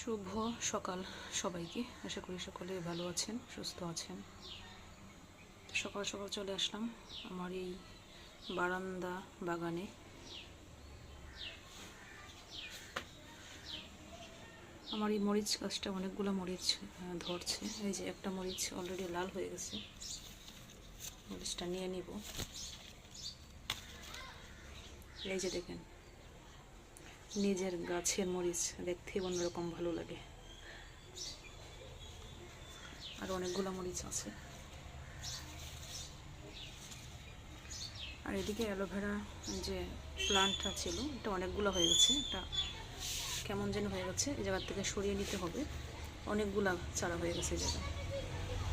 শুভ সকাল সবাইকে। আশা করি সকলে ভালো আছেন, সুস্থ আছেন। সকাল সকাল চলে আসলাম আমার এই বারান্দা বাগানে। আমার এই মরিচ গাছটা অনেকগুলো মরিচ ধরছে। এই যে একটা মরিচ অলরেডি লাল হয়ে গেছে। মরিচটা নিয়ে নিব। এই যে দেখেন নিজের গাছের মরিচ দেখতে অন্যরকম ভালো লাগে। আর অনেকগুলো মরিচ আছে। আর এদিকে অ্যালোভেরা যে প্লান্টটা ছিল, এটা অনেকগুলো হয়ে গেছে। এটা কেমন যেন হয়ে গেছে, এই জায়গার থেকে সরিয়ে নিতে হবে। অনেকগুলা চারা হয়ে গেছে এই জায়গায়।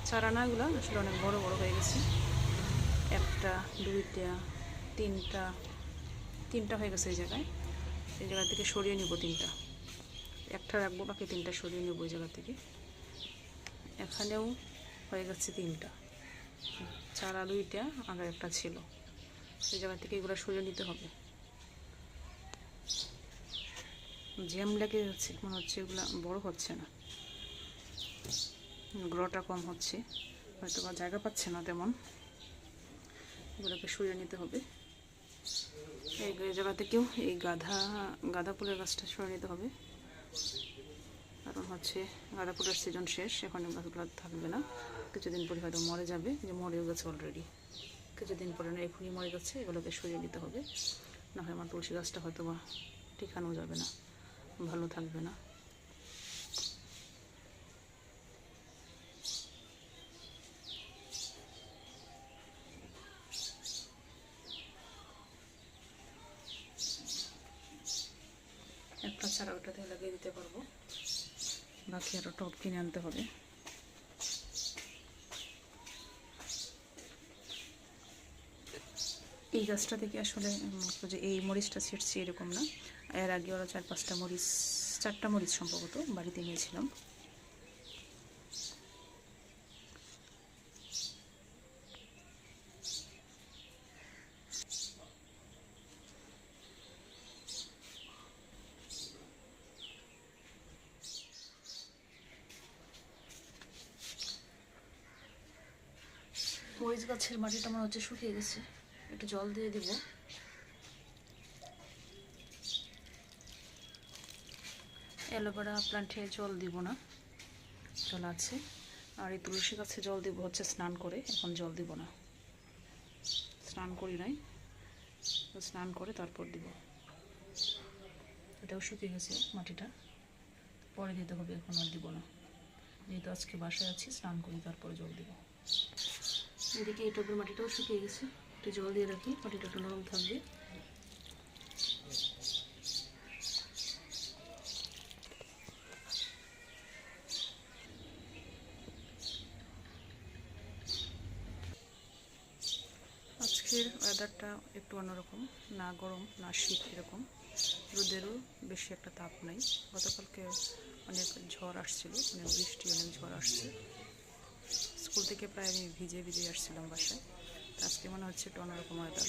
চারা না এগুলো আসলে অনেক বড় বড় হয়ে গেছে। একটা, দুইটা, তিনটা তিনটা হয়ে গেছে এই জায়গায়। এই জায়গা থেকে সরিয়ে নিব তিনটা। একটা রাখব, বাকি তিনটা সরিয়ে নেব ওই জায়গা থেকে। এখানেও হয়ে গেছে তিনটা। চারা দুইটা আর একটা ছিল। এই জায়গা থেকে এগুলো সরিয়ে নিতে হবে। জ্যাম লেগে যাচ্ছে, মনে হচ্ছে এগুলো বড় হচ্ছে না। গ্রোটা কম হচ্ছে। হয়তো বা জায়গা পাচ্ছে না তেমন। এগুলোকে সরিয়ে নিতে হবে। এই জায়গা থেকেও এই গাধা গাঁদা ফুলের গাছটা সরিয়ে নিতে হবে। কারণ হচ্ছে গাঁদা ফুলের সিজন শেষ, এখন গাছগুলো থাকবে না। কিছুদিন পরে হয়তো মরে যাবে যে মরেও গেছে অলরেডি কিছুদিন পরে না এখনই মরে যাচ্ছে এগুলোকে সরিয়ে নিতে হবে। না হয় আমার তুলসী গাছটা হয়তো বা ঠিকানো যাবে না, ভালো থাকবে না একটা ছাড়া ওটাতে দিতে পারব। বাকি আরও টপ কিনে আনতে হবে। এই গাছটা থেকে আসলে যে এই মরিচটা ছিটছি এরকম না। এর আগে ওরা চার পাঁচটা মরিচ, চারটা মরিচ সম্ভবত বাড়িতে নিয়েছিলাম। মরিচ গাছের মাটিটা মনে হচ্ছে শুকিয়ে গেছে। একটু জল দিয়ে দিব। অ্যালোভেরা প্লান্টে জল দিব না। জল আছে। আর এই তুলসী গাছে জল দিব হচ্ছে স্নান করে, এখন জল দিব না। স্নান করি নাই। স্নান করে তারপর দিব। এটাও শুকিয়ে গেছে মাটিটা। পরে দিতে হবে, এখন আর দিব না। যেহেতু আজকে বাসায় আছি, স্নান করি, তারপরে জল দিব। এদিকে এই টবের মাটিটাও শুকিয়ে গেছে। একটু জল দিয়ে রাখি মাটিটা একটু নরম থাকবে আজকের ওয়েদারটা একটু অন্যরকম, না গরম, না শীত এরকম। রোদেরও বেশি একটা তাপ নাই। গতকালকে অনেক ঝড় আসছিল অনেক বৃষ্টি অনেক ঝড় আসছে। স্কুল থেকে প্রায় আমি ভিজে ভিজে আসছিলাম বাসায়। আজকে মনে হচ্ছে একটু অন্যরকম ওয়েদার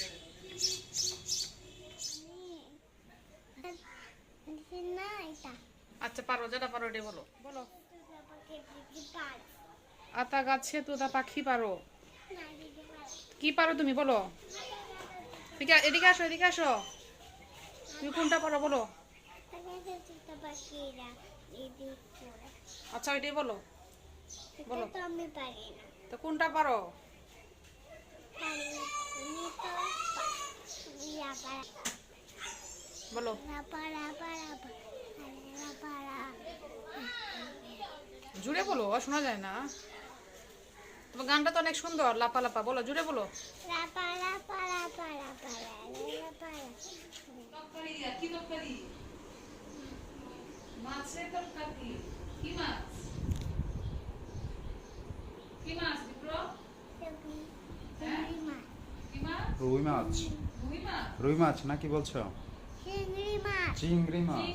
আচ্ছা পারো, যেটা পারো এটা বলো। বলো। আতা গাছে, তোতা পাখি পারো। কি পারো তুমি, বলো। এদিকে আসো এদিকে আসো। তুমি কোনটা পারো, বলো। আচ্ছা ওইটাই বলো। বলো। তো আমি পারি না। তো কোনটা পারো? বলো। জুড়ে বলো আর শোনা যায় না। তোমার গানটা তো অনেক সুন্দর লাপা লাপা। বলো জুড়ে বলো। মাছের তরকারি কি মাছ কি মাছ বিপ্র চিংড়ি মাছ কি মাছ রুই মাছ। রুই মাছ? না নাকি বলছো? চিংড়ি মাছ।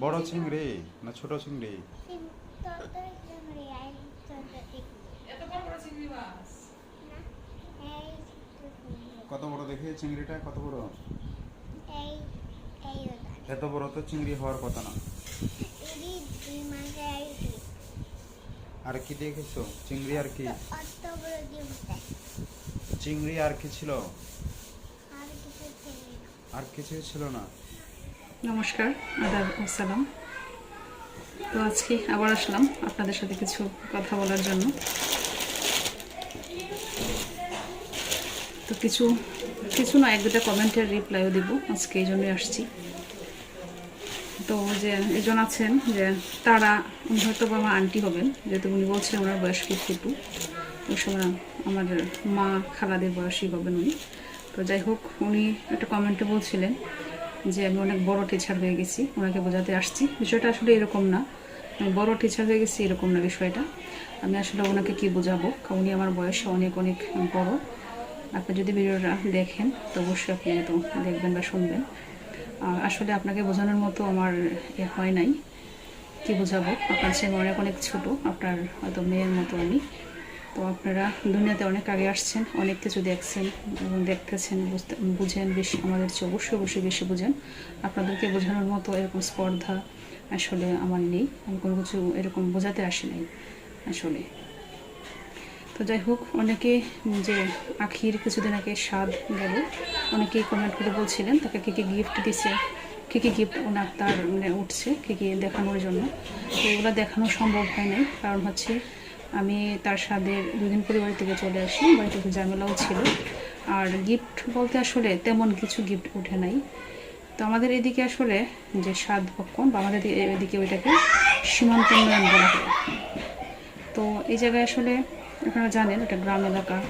বড় চিংড়ি না ছোট চিংড়ি। কত বড় দেখে চিংড়িটা? কত বড়? এত বড় তো চিংড়ি হওয়ার কথা না। আর কি দেখেছ? চিংড়ি আর কি? চিংড়ি আর কি ছিল? আর কিছু ছিল না। আর কিছু ছিল না। নমস্কার আদাব আসসালাম তো আজকে আবার আসলাম আপনাদের সাথে কিছু কথা বলার জন্য। তো কিছু কিছু না এক দুটা কমেন্টের রিপ্লাইও দিব। আজকে এই জন্যই আসছি। তো যে একজন আছেন যে তারা উনি হয়তো বা আমার আন্টি হবেন যেহেতু উনি বলছেন ওনার বয়স ফিফটি টু সময় আমাদের মা খালাদের বয়সী হবেন উনি। তো যাই হোক, উনি একটা কমেন্টে বলছিলেন যে আমি অনেক বড় টিচার হয়ে গেছি, ওনাকে বোঝাতে আসছি। বিষয়টা আসলে এরকম না। আমি বড় টিচার হয়ে গেছি, এরকম না বিষয়টা। আমি আসলে ওনাকে কি বোঝাবো? উনি আমার বয়সে অনেক অনেক বড়। আপনি যদি ভিডিওটা দেখেন, তো অবশ্যই আপনি তো দেখবেন বা শুনবেন। আর আসলে আপনাকে বোঝানোর মতো আমার এ হয় নাই। কি বোঝাবো? আপনার ছেলে অনেক অনেক ছোটো। আপনার হয়তো মেয়ের মতো আমি। তো আপনারা দুনিয়াতে অনেক আগে আসছেন অনেক কিছু দেখছেন এবং দেখতেছেন, বুঝতে, বুঝেন বেশি, আমাদের চেয়ে অবশ্যই অবশ্যই বেশি বুঝেন। আপনাদেরকে বোঝানোর মতো এরকম স্পর্ধা আসলে আমার নেই। আমি কোনো কিছু এরকম বোঝাতে আসি নাই আসলে। তো যাই হোক, অনেকে যে আখির কিছুদিন আগে স্বাদ গেল, অনেকেই কমেন্ট করে বলছিলেন, তাকে কী কী গিফট দিছে, কী কী গিফট ওনার তার মানে উঠছে, কী কী দেখানোর জন্য। তো এগুলো দেখানো সম্ভব হয় নাই, কারণ হচ্ছে আমি তার স্বাদের দুদিন পরিবার থেকে চলে আসি, বাড়িতে একটু ঝামেলাও ছিল। আর গিফট বলতে আসলে তেমন কিছু গিফট উঠে নাই। তো আমাদের এদিকে আসলে যে স্বাদ ভক্ষণ বা আমাদের এদিকে- ওইটাকে সীমান্ত উন্নয়ন বলা হয়। তো এই জায়গায় আসলে আপনারা জানেন, এটা গ্রাম এলাকা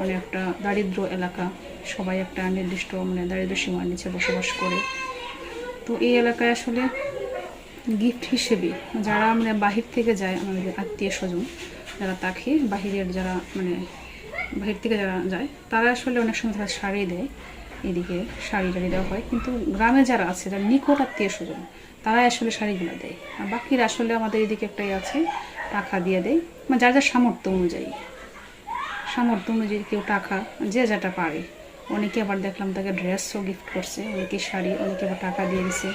মানে একটা দারিদ্র এলাকা। সবাই একটা নির্দিষ্ট মানে দারিদ্র সীমার নিচে বসবাস করে। তো এই এলাকায় আসলে গিফট হিসেবে যারা মানে বাহির থেকে যায় আমাদের আত্মীয় স্বজন, যারা তাকে বাহিরের যারা মানে বাহির থেকে যারা যায়, তারা আসলে অনেক সময় তারা শাড়ি দেয়, এদিকে শাড়ি টাড়ি দেওয়া হয়। কিন্তু গ্রামে যারা আছে, যারা নিকট আত্মীয় স্বজন, তারাই আসলে শাড়িগুলো দেয়। আর বাকিরা আসলে আমাদের এদিকে একটাই আছে, টাকা দিয়ে দেয়। মানে যার যার সামর্থ্য অনুযায়ী। সামর্থ্য অনুযায়ী কেউ টাকা, যে যেটা পারে। অনেকে আবার দেখলাম তাকে ড্রেসও গিফট করছে, অনেকে শাড়ি, অনেকে আবার টাকা দিয়ে দিছে।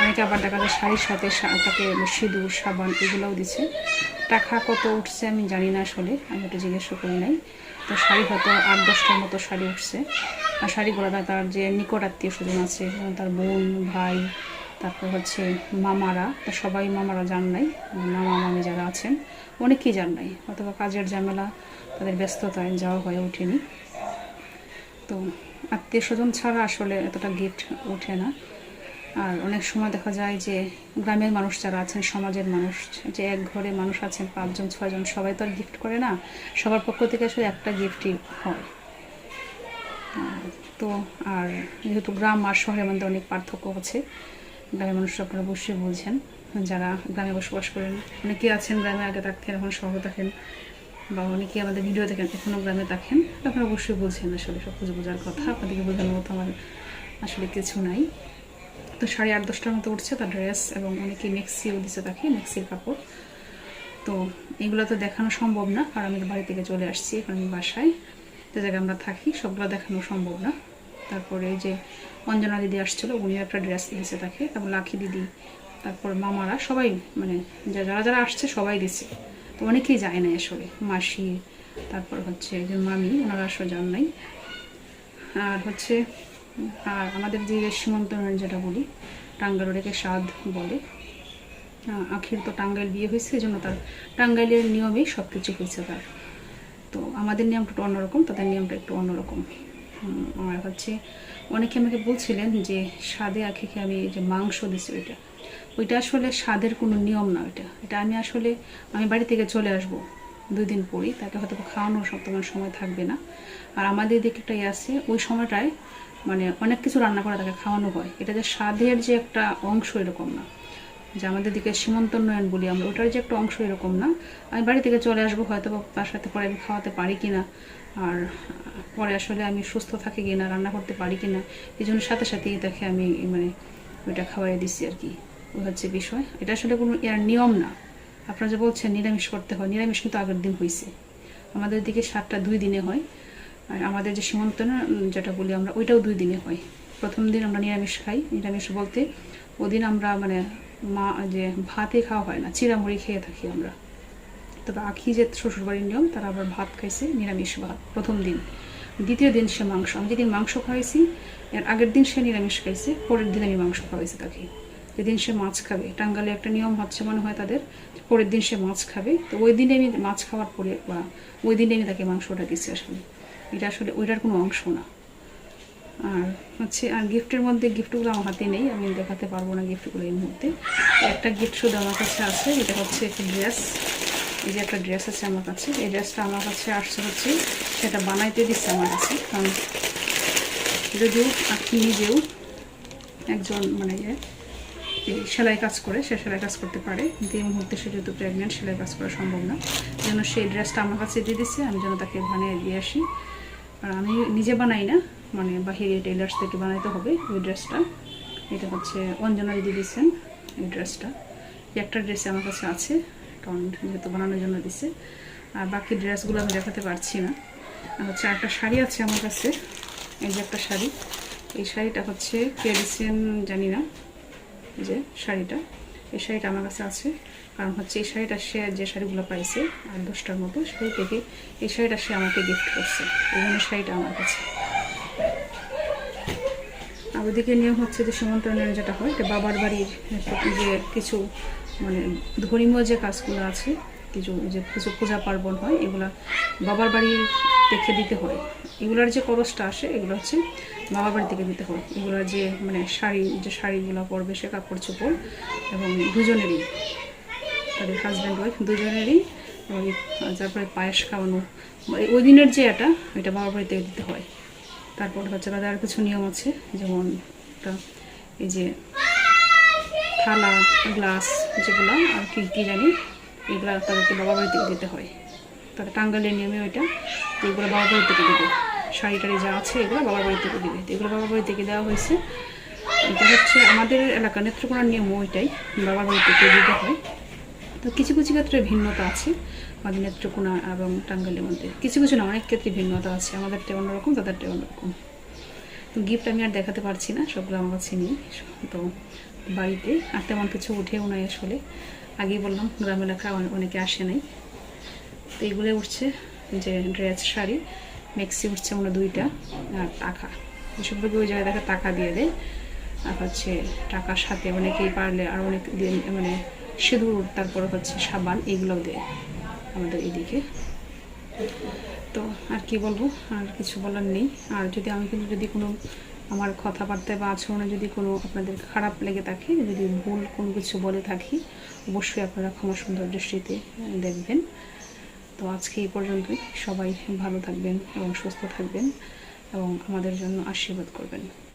অনেকে আবার দেখা যায় শাড়ির সাথে তাকে সিঁদুর, সাবান এগুলোও দিচ্ছে। টাকা কত উঠছে আমি জানি না আসলে, আমি একটু জিজ্ঞাসা করি নাই। তো শাড়ি হয়তো আট, দশটার মতো শাড়ি উঠছে। আর শাড়িগুলো তার- তার যে নিকট আত্মীয় স্বজন আছে তার বোন, ভাই, তারপর হচ্ছে মামারা, তো সবাই মামারা যান নাই। মামা, মামি যারা আছেন, অনেকেই যান নাই। অথবা কাজের ঝামেলা, তাদের ব্যস্ততায় যাওয়া হয়ে ওঠেনি। তো আত্মীয় স্বজন ছাড়া আসলে এতটা গিফট ওঠে না। আর অনেক সময় দেখা যায় যে গ্রামের মানুষ যারা আছেন, সমাজের মানুষ, যে এক ঘরে মানুষ আছেন, পাঁচজন, ছয়জন, সবাই তো আর গিফট করে না। সবার পক্ষ থেকে আসলে একটা গিফটই হয়। তো, আর যেহেতু গ্রাম আর শহরের মধ্যে অনেক পার্থক্য আছে, গ্রামের মানুষ আপনারা অবশ্যই বলছেন। যারা গ্রামে বসবাস করেন, অনেকেই আছেন গ্রামে, আগে থাকতেন, এখন শহরে থাকেন, বা অনেকেই আমাদের ভিডিও দেখেন, এখনও গ্রামে থাকেন আপনারা অবশ্যই বলছেন আসলে সব কিছু বোঝার কথা। আপনাদেরকে বোঝানোর মতো আমার আসলে কিছু নাই। তো সাড়ে আট, দশটার মতো উঠছে তার ড্রেস এবং অনেকে মেক্সিও দিচ্ছে তাকে মেক্সির কাপড়। তো এগুলো তো দেখানো সম্ভব না, কারণ আমি বাড়ি থেকে চলে আসছি, এখন আমি বাসায়। যে জায়গায় আমরা থাকি, সবগুলো দেখানো সম্ভব না। তারপরে যে অঞ্জনা দিদি আসছিল উনিও একটা ড্রেস দিয়েছে তাকে তারপর লাখি দিদি, তারপর মামারা, সবাই মানে যারা যারা আসছে সবাই দিছে। তো অনেকেই যায় না আসলে, মাসি, তারপর হচ্ছে যে মামি, ওনারা আসলে যান নাই। আর হচ্ছে আর আমাদের যে সীমান্ত উন্নয়ন যেটা বলি টাঙ্গাইল ওটাকে স্বাদ বলে। আহ, আখির তো টাঙ্গাইল বিয়ে হয়েছে এই জন্য তার টাঙ্গাইলের নিয়মেই সব কিছু হয়েছে তার। তো আমাদের নিয়মটা একটু অন্যরকম তাদের নিয়মটা একটু অন্যরকম। উম, আর হচ্ছে অনেকে আমাকে বলছিলেন যে স্বাদে আখিকে আমি যে মাংস দিছি ওইটা ওইটা আসলে স্বাদের কোনো নিয়ম না ওইটা। এটা আমি আসলে আমি বাড়ি থেকে চলে আসব দুই দিন পরেই, তাকে হয়তো বা খাওয়ানোর সব তোমার সময় থাকবে না। আর আমাদের দিকে একটাই আছে, ওই সময়টায় মানে অনেক কিছু রান্না করে তাকে খাওয়ানো হয়। এটা যে স্বাদের যে একটা অংশ এরকম না। যে আমাদের দিকে সীমন্ত উন্নয়ন বলি আমরা, ওটার যে একটা অংশ এরকম না। আমি বাড়ি থেকে চলে আসব, হয়তো বা তার সাথে পরে আমি খাওয়াতে পারি কি না আর পরে আসলে আমি সুস্থ থাকি কি না রান্না করতে পারি কিনা, এই জন্য সাথে সাথেই তাকে আমি মানে ওইটা খাওয়াই দিচ্ছি আর কি। ওই হচ্ছে বিষয়। এটা আসলে কোনো এর নিয়ম না। আপনারা যে বলছেন নিরামিষ করতে হয়, নিরামিষ কিন্তু আগের দিন হয়েছে আমাদের দিকে সাতটা দুই দিনে হয়। আর আমাদের যে সীমন্ত না যেটা বলি আমরা, ওইটাও দুই দিনে হয়। প্রথম দিন আমরা নিরামিষ খাই, নিরামিষ বলতে ওদিন আমরা মানে মা, যে ভাতে খাওয়া হয় না চিরামুড়ি খেয়ে থাকি আমরা। তবে আখি যে শ্বশুরবাড়ির নিয়ম, তারা আবার ভাত খাইছে, নিরামিষ ভাত, প্রথম দিন। দ্বিতীয় দিন সে মাংস, আমি যেদিন মাংস খাওয়াইছি এর আগের দিন সে নিরামিষ খাইছে, পরের দিন আমি মাংস খাওয়াইছি তাকে। যেদিন সে মাছ খাবে। টাঙ্গালে একটা নিয়ম হচ্ছে মনে হয় তাদের পরের দিন সে মাছ খাবে। তো ওই দিনে আমি মাছ খাওয়ার পরে বা ওই দিনে আমি তাকে মাংসটা দিচ্ছি আসলে। এটা আসলে ওইটার কোনো অংশ না। আর হচ্ছে, আর গিফটের মধ্যে গিফটগুলো আমার হাতে নেই, আমি দেখাতে পারব না গিফটগুলো এই মুহূর্তে। একটা গিফট শুধু আমার কাছে আছে, এটা হচ্ছে একটা ড্রেস। এই যে একটা ড্রেস আছে আমার কাছে, এই ড্রেসটা আমার কাছে আসছে হচ্ছে, সেটা বানাইতে দিচ্ছে আমার কাছে। কারণ যদিও আপনি নিজেও একজন মানে যে এই সেলাই কাজ করে, সে সেলাই কাজ করতে পারে। কিন্তু এই মুহূর্তে সে যেহেতু প্রেগনেন্ট সেলাই কাজ করা সম্ভব না। যেন সেই ড্রেসটা আমার কাছে দিয়ে দিচ্ছে আমি যেন তাকে বানিয়ে দিয়ে আসি। আর আমি নিজে বানাই না মানে বাহিরে টেলার্স থেকে বানাইতে হবে ওই ড্রেসটা এটা হচ্ছে অঞ্জনা দিদি দিচ্ছেন এই ড্রেসটা একটা ড্রেস আমার কাছে আছে, কারণ যেহেতু বানানোর জন্য দিচ্ছে আর বাকি ড্রেসগুলো আমি দেখাতে পারছি না। হচ্ছে একটা শাড়ি আছে আমার কাছে, এই যে একটা শাড়ি। এই শাড়িটা হচ্ছে কে দিচ্ছেন জানি না। যে শাড়িটা, এই শাড়িটা আমার কাছে আছে। কারণ হচ্ছে এই শাড়িটা সে যে শাড়িগুলো পাইছে আর দশটার মতো, সেই থেকে এই শাড়িটা সে আমাকে গিফট করছে। এই জন্য শাড়িটা আমার কাছে। আর ওদিকে নিয়ম হচ্ছে যে সীমন্তরণের যেটা হয়, এটা বাবার বাড়ির যে কিছু মানে ধর্মীয় যে কাজগুলো আছে কিছু যে কিছু পূজা পার্বণ হয়, এগুলা বাবার বাড়ির দেখে দিতে হয়। এগুলার যে খরচটা আসে, এগুলো হচ্ছে বাবার বাড়ি থেকে দিতে হয়। এগুলোর যে মানে শাড়ি, যে শাড়িগুলো পরবে সে কাপড় চোপড় এবং দুজনেরই, তাদের হাজব্যান্ড ওয়াইফ দুজনেরই ওই তারপরে পায়েস খাওয়ানো ওই- ওই দিনের যে এটা এটা বাবার বাড়ি থেকে দিতে হয়। তারপর হচ্ছে তাদের আর কিছু নিয়ম আছে, যেমন একটা এই যে থালা গ্লাস যেগুলো আর কি, কী জানি এগুলো তাদেরকে বাবা বাড়ি থেকে দিতে হয়। তাদের টাঙ্গালের নিয়মে ওইটা এগুলো বাবা বাড়ি থেকে দেবে। শাড়ি টাড়ি যা আছে এগুলো বাবার বাড়ি থেকে দেবে। এগুলো বাবার বাড়ি থেকে দেওয়া হয়েছে। এটা হচ্ছে আমাদের এলাকা নেত্রকোনার নিয়ম ওইটাই বাবার বাড়ি থেকে দিতে হয়। তো কিছু কিছু ক্ষেত্রে ভিন্নতা আছে আমাদের নেত্রকোনা এবং টাঙ্গাইলের মধ্যে। কিছু কিছু না, অনেক ক্ষেত্রে ভিন্নতা আছে। আমাদেরটা অন্যরকম তাদেরটা অন্যরকম তো গিফট আমি আর দেখাতে পারছি না, সবগুলো আমার কাছে নেই। তো বাড়িতে, আর তেমন কিছু উঠেও নাই আসলে। আগেই বললাম গ্রাম এলাকা অনে- অনেকে আসে নাই। তো এগুলো উঠছে, যে ড্রেস, শাড়ি, মেক্সি উঠছে হয় দুইটা, আর টাকা। এসব ওই জায়গায় দেখা টাকা দিয়ে দেয়। আর হচ্ছে টাকার সাথে অনেকেই পারলে আর অনেক মানে সিঁদুর, তারপরে হচ্ছে সাবান এগুলোও দেয় আমাদের এদিকে। তো আর কি বলব? আর কিছু বলার নেই। আর যদি আমি কিন্তু যদি কোনো আমার কথাবার্তা বা আচরণে যদি কোনো আপনাদের খারাপ লেগে থাকে, যদি ভুল কোনো কিছু বলে থাকি, অবশ্যই আপনারা ক্ষমা সুন্দর দৃষ্টিতে দেখবেন। তো আজকে এই পর্যন্তই। সবাই ভালো থাকবেন এবং সুস্থ থাকবেন এবং আমাদের জন্য আশীর্বাদ করবেন।